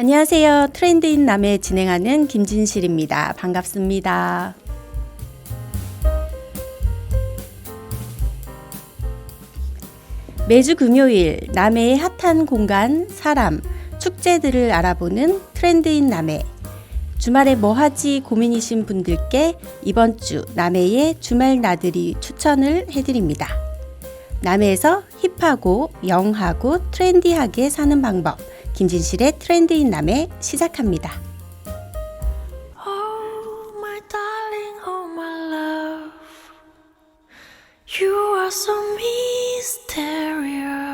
안녕하세요. 트렌드인 남에 진행하는 김진실입니다. 반갑습니다. 매주 금요일 남해의 핫한 공간, 사람, 축제들을 알아보는 트렌드인 남해. 주말에 뭐 하지 고민이신 분들께 이번 주 남해의 주말 나들이 추천을 해드립니다. 남해에서 힙하고 영하고 트렌디하게 사는 방법. 김진실의 트렌드인 남해 시작합니다. Oh, darling, oh. You are so mysterious.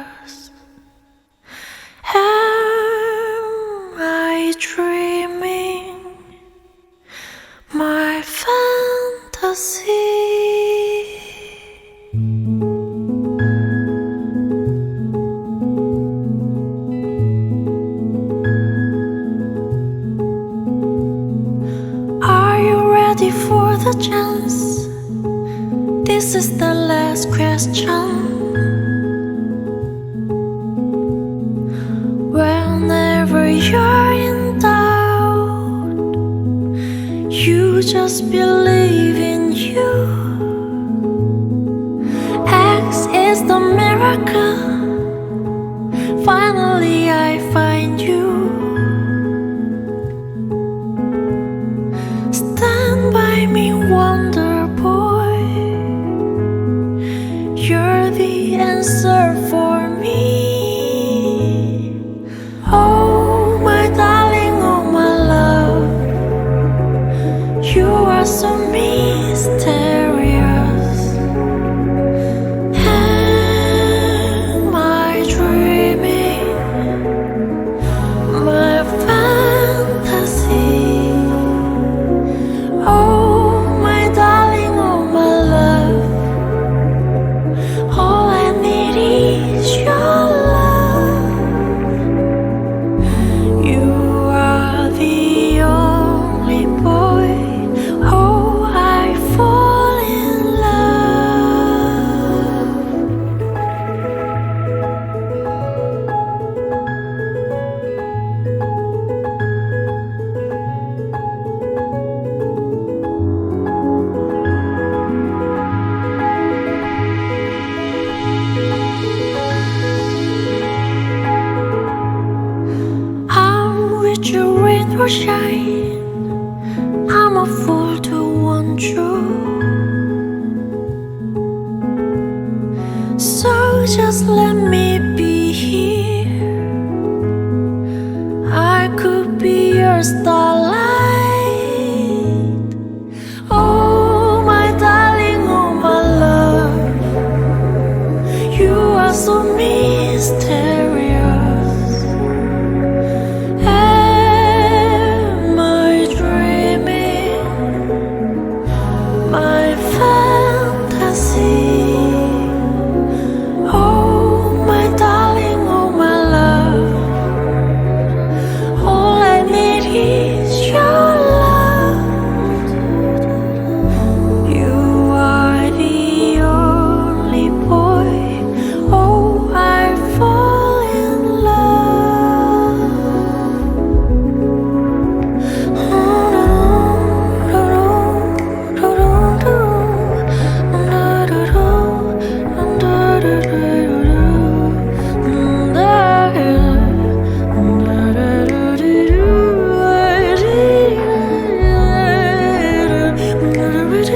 Stand by me, Wonder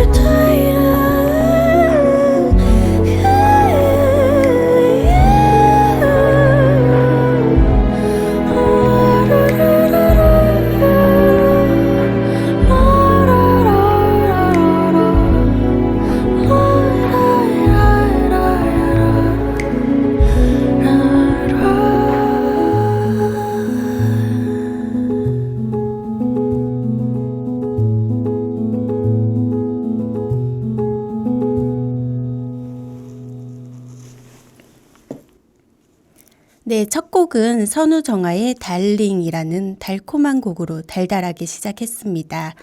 네, 선우 정아의 달링이라는 달콤한 곡으로 달달하게 시작했습니다.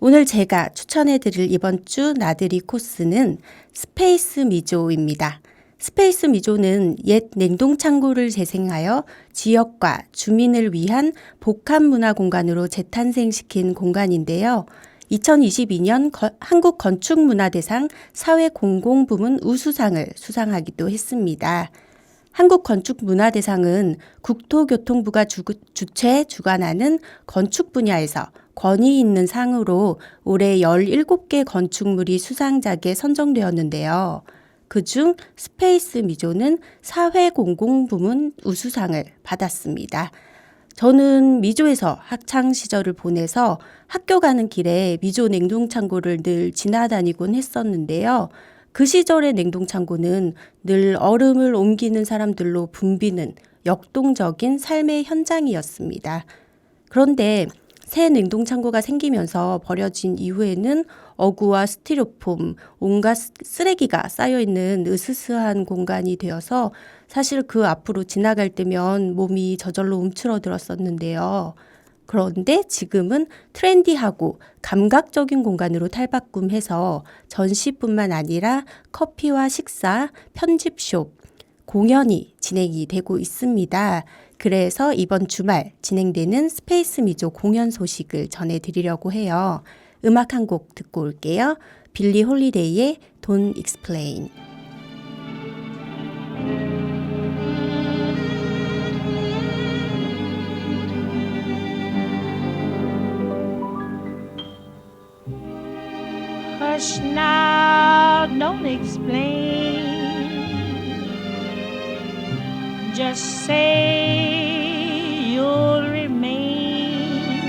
오늘 제가 추천해드릴 이번 주 나들이 코스는 스페이스 미조입니다. 스페이스 미조는 옛 냉동창고를 재생하여 지역과 주민을 위한 복합 문화 공간으로 재탄생시킨 공간인데요. 2022년 거- 한국 건축문화대상 사회공공부문 우수상을 수상하기도 했습니다. 한국건축문화대상은 국토교통부가 주, 주최 주관하는 건축 분야에서 권위 있는 상으로 올해 17개 건축물이 수상작에 선정되었는데요. 그중 스페이스 미조는 사회공공부문 우수상을 받았습니다. 저는 미조에서 학창 시절을 보내서 학교 가는 길에 미조 냉동창고를 늘 지나다니곤 했었는데요. 그 시절의 냉동창고는 늘 얼음을 옮기는 사람들로 붐비는 역동적인 삶의 현장이었습니다. 그런데 새 냉동창고가 생기면서 버려진 이후에는 어구와 스티로폼, 온갖 쓰- 쓰레기가 쌓여있는 으스스한 공간이 되어서 사실 그 앞으로 지나갈 때면 몸이 저절로 움츠러들었었는데요. 그런데 지금은 트렌디하고 감각적인 공간으로 탈바꿈해서 전시뿐만 아니라 커피와 식사, 편집숍, 공연이 진행이 되고 있습니다. 그래서 이번 주말 진행되는 스페이스 미조 공연 소식을 전해드리려고 해요. 음악 한 곡 듣고 올게요. 빌리 홀리데이의 Don't Explain. Hush now, don't explain. Just say you'll remain.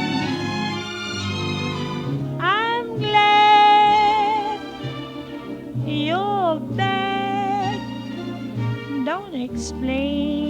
I'm glad you're back. Don't explain.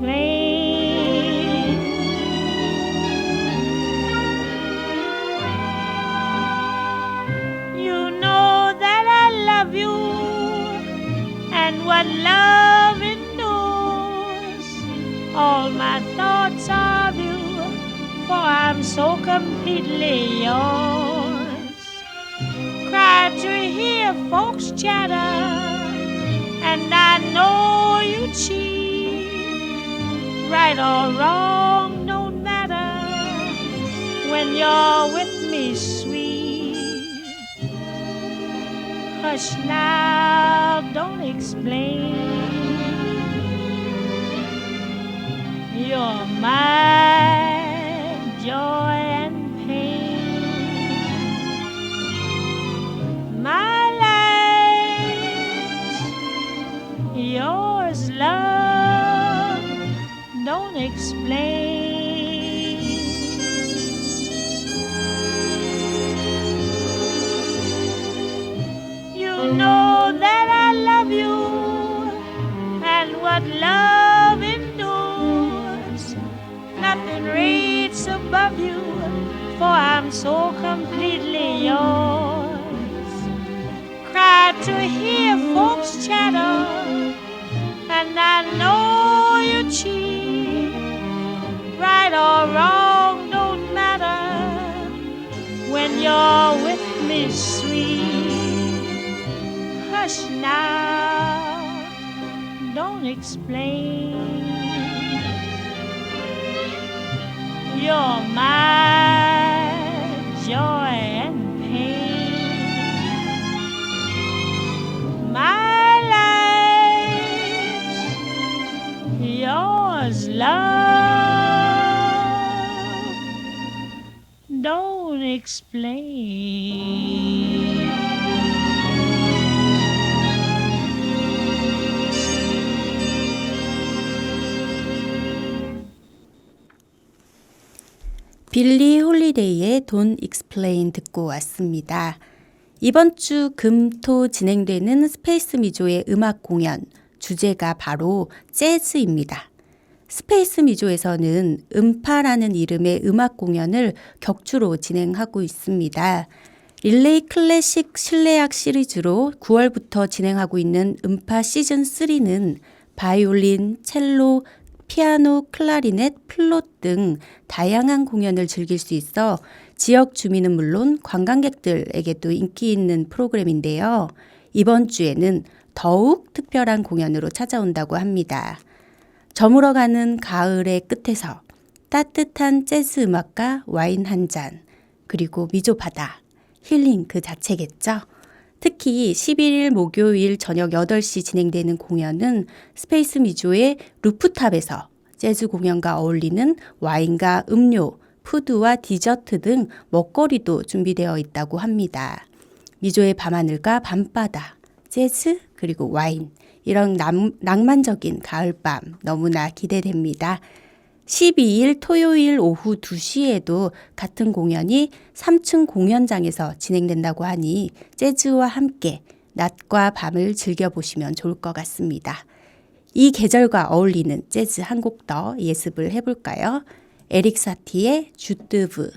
Don't. You know that I love you and what love endures. All my thoughts of you, for I'm so completely yours. Cry to hear folks chatter, Right or wrong, don't matter when you're with me, sweet. Hush now, don't explain. You're my joy explain. You're my joy and pain. My life's yours, love. Don't explain. 빌리 홀리데이의 Don't Explain 듣고 왔습니다. 이번 주 금, 토 진행되는 스페이스 미조의 음악 공연 주제가 바로 재즈입니다. 스페이스 미조에서는 음파라는 이름의 음악 공연을 격주로 진행하고 있습니다. 릴레이 클래식 실내악 시리즈로 9월부터 진행하고 있는 음파 시즌 3는 바이올린, 첼로, 피아노, 클라리넷, 플롯 등 다양한 공연을 즐길 수 있어 지역 주민은 물론 관광객들에게도 인기 있는 프로그램인데요. 이번 주에는 더욱 특별한 공연으로 찾아온다고 합니다. 저물어가는 가을의 끝에서 따뜻한 재즈 음악과 와인 한 잔, 그리고 미조 바다, 힐링 그 자체겠죠. 특히 11일 목요일 저녁 8시 진행되는 공연은 스페이스 미조의 루프탑에서 재즈 공연과 어울리는 와인과 음료, 푸드와 디저트 등 먹거리도 준비되어 있다고 합니다. 미조의 밤하늘과 밤바다, 재즈, 그리고 와인. 이런 남, 낭만적인 가을밤 너무나 기대됩니다. 12일 토요일 오후 2시에도 같은 공연이 3층 공연장에서 진행된다고 하니 재즈와 함께 낮과 밤을 즐겨보시면 좋을 것 같습니다. 이 계절과 어울리는 재즈 한 곡 더 예습을 해볼까요? 에릭 사티의 주뜨브.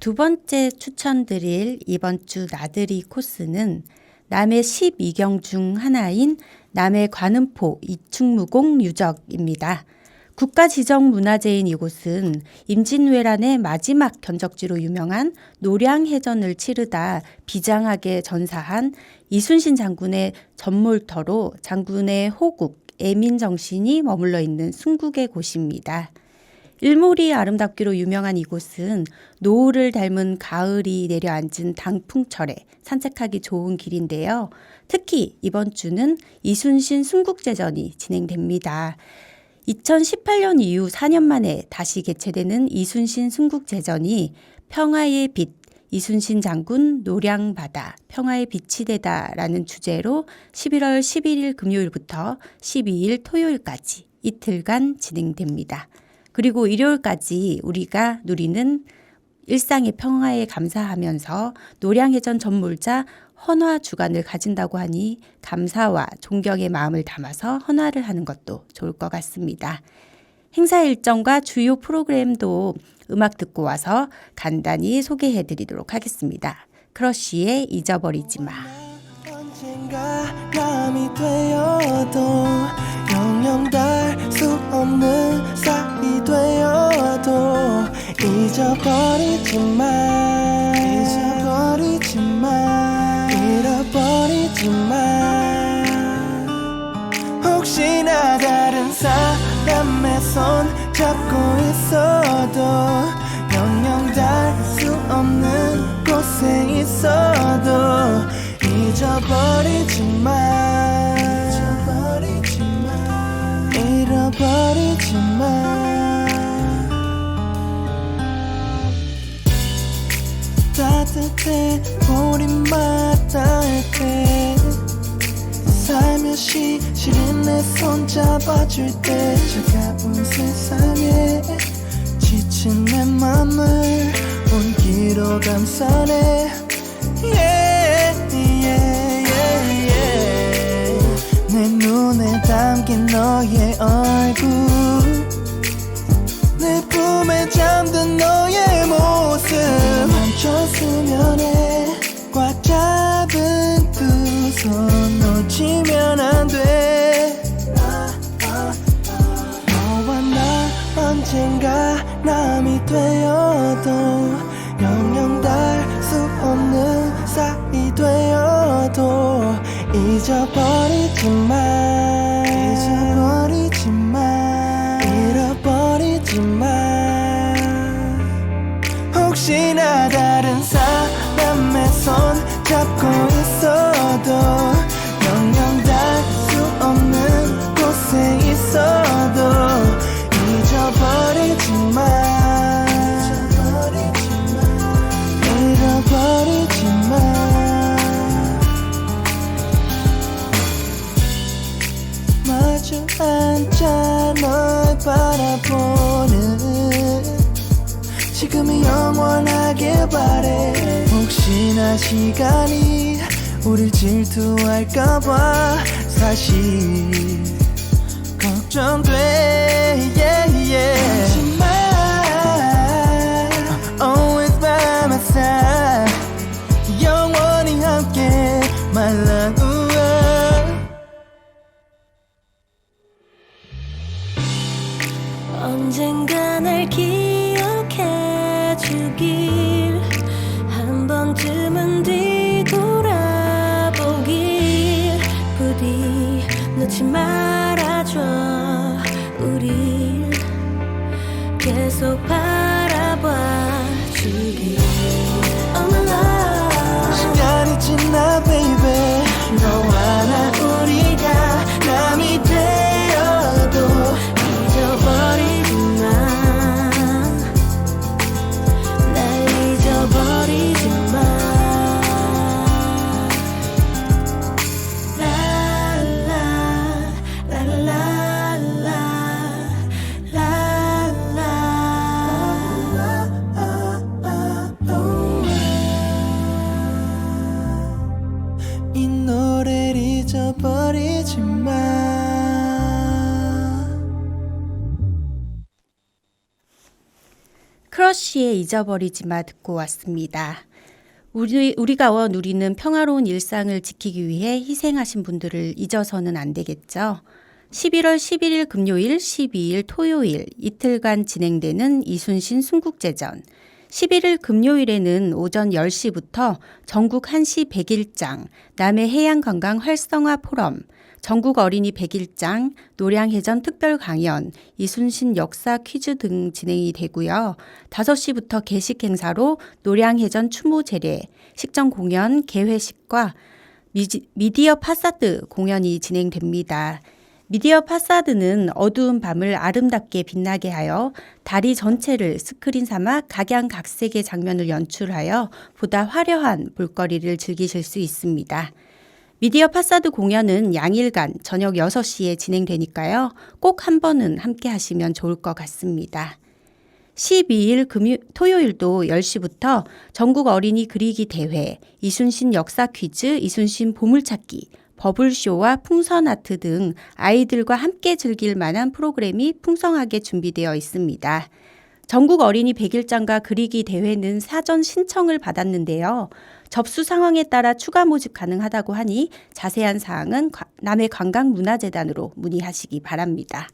두 번째 추천드릴 이번 주 나들이 코스는 남해 12경 중 하나인 남해 관음포 이충무공 유적입니다. 국가 지정 문화재인 이곳은 임진왜란의 마지막 견적지로 유명한 노량해전을 치르다 비장하게 전사한 이순신 장군의 전몰터로 장군의 호국, 애민 정신이 머물러 있는 순국의 곳입니다. 일몰이 아름답기로 유명한 이곳은 노을을 닮은 가을이 내려앉은 당풍철에 산책하기 좋은 길인데요. 특히 이번 주는 이순신 순국제전이 진행됩니다. 2018년 이후 4년 만에 다시 개최되는 이순신 순국제전이 평화의 빛, 이순신 장군 노량바다, 평화의 빛이 되다라는 주제로 11월 11일 금요일부터 12일 토요일까지 이틀간 진행됩니다. 그리고 일요일까지 우리가 누리는 일상의 평화에 감사하면서 노량해전 전몰자 헌화 주간을 가진다고 하니 감사와 존경의 마음을 담아서 헌화를 하는 것도 좋을 것 같습니다. 행사 일정과 주요 프로그램도 음악 듣고 와서 간단히 소개해 드리도록 하겠습니다. 크러쉬의 잊어버리지 마. 영영 달수 없는 싹이 되어도 잊어버리지 마 잊어버리지 마 잃어버리지 마 혹시나 다른 사람의 손 잡고 있어도 내손 잡아줄 때 차가운 세상에 지친 내 맘을 온기로 감싸네 yeah, yeah, yeah, yeah. 내 눈에 담긴 너의 얼굴. 내 품에 잠든 너의 모습. 멈춰서면 해꽉 잡은 두 손 놓치면 언젠가 남이 되어도 영영 닿을 수 없는 사이 되어도 잊어버리지 마 잊어버리지 마 잃어버리지 마 혹시나 다른 사람의 손 잡고 있어도 바라보는 지금이 영원하길 바래. 혹시나 시간이 우릴 질투할까봐 사실 걱정돼. Yeah, yeah. 하지마 Always by my side 잊어버리지 마 듣고 왔습니다. 우리, 우리가 누리는 평화로운 일상을 지키기 위해 희생하신 분들을 잊어서는 안 되겠죠. 11월 11일 금요일, 12일 토요일 이틀간 진행되는 이순신 순국제전. 11일 금요일에는 오전 10시부터 전국 1시 100일장 남해 해양관광 활성화 포럼, 전국 어린이 100일장, 노량해전 특별 강연, 이순신 역사 퀴즈 등 진행이 되고요. 5시부터 개식 행사로 노량해전 추모 제례, 식전 공연, 개회식과 미지, 미디어 파사드 공연이 진행됩니다. 미디어 파사드는 어두운 밤을 아름답게 빛나게 하여 다리 전체를 스크린 삼아 각양각색의 장면을 연출하여 보다 화려한 볼거리를 즐기실 수 있습니다. 미디어 파사드 공연은 양일간 저녁 6시에 진행되니까요. 꼭 한 번은 함께 하시면 좋을 것 같습니다. 12일 금요, 토요일도 10시부터 전국 어린이 그리기 대회, 이순신 역사 퀴즈, 이순신 보물찾기, 버블쇼와 풍선 아트 등 아이들과 함께 즐길 만한 프로그램이 풍성하게 준비되어 있습니다. 전국 어린이 100일장과 그리기 대회는 사전 신청을 받았는데요. 접수 상황에 따라 추가 모집 가능하다고 하니 자세한 사항은 과- 남해 관광문화재단으로 문의하시기 바랍니다.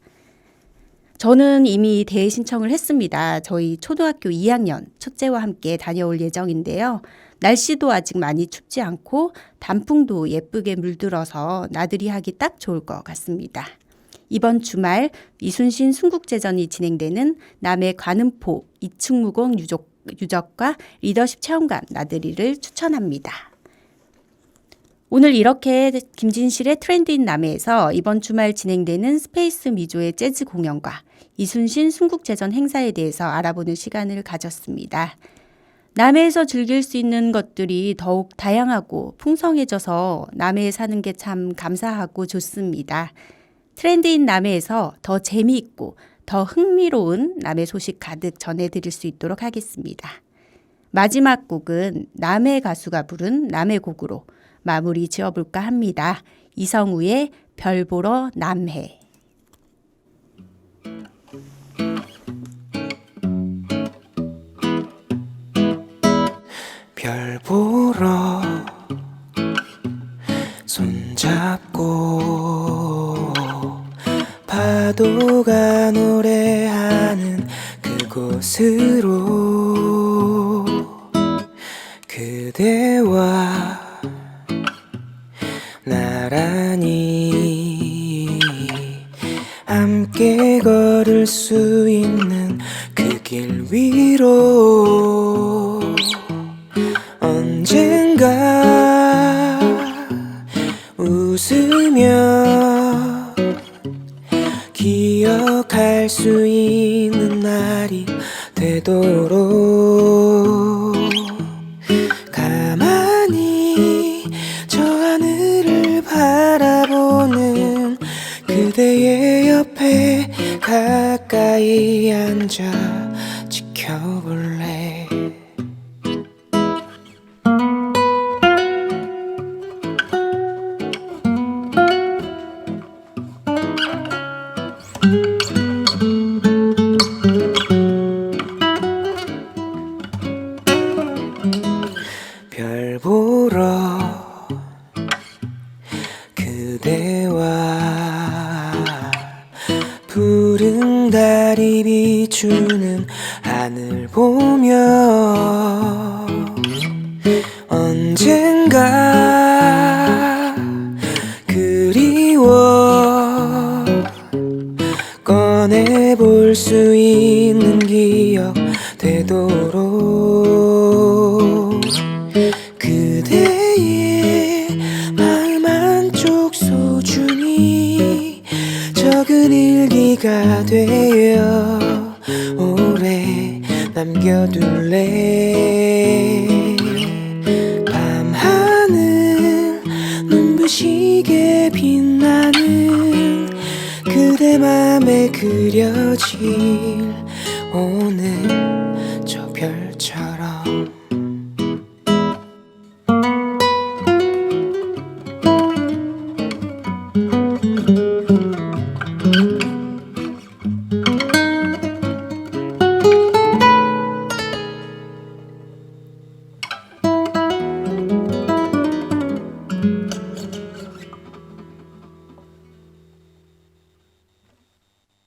저는 이미 대회 신청을 했습니다. 저희 초등학교 2학년 첫째와 함께 다녀올 예정인데요. 날씨도 아직 많이 춥지 않고 단풍도 예쁘게 물들어서 나들이 하기 딱 좋을 것 같습니다. 이번 주말 이순신 순국제전이 진행되는 남해 관음포 이층무공 유적, 유적과 리더십 체험관 나들이를 추천합니다. 오늘 이렇게 김진실의 트렌드인 남해에서 이번 주말 진행되는 스페이스 미조의 재즈 공연과 이순신 순국제전 행사에 대해서 알아보는 시간을 가졌습니다. 남해에서 즐길 수 있는 것들이 더욱 다양하고 풍성해져서 남해에 사는 게 참 감사하고 좋습니다. 트렌드인 남해에서 더 재미있고 더 흥미로운 남해 소식 가득 전해드릴 수 있도록 하겠습니다. 마지막 곡은 남해 가수가 부른 남해 곡으로 마무리 지어볼까 합니다. 이성우의 별 보러 남해. 별 보러 손잡고 파도가 노래하는 그곳으로 지 일기가 되어 오래 남겨둘래? 밤하늘 눈부시게 빛나는 그대 맘에 그려질 오늘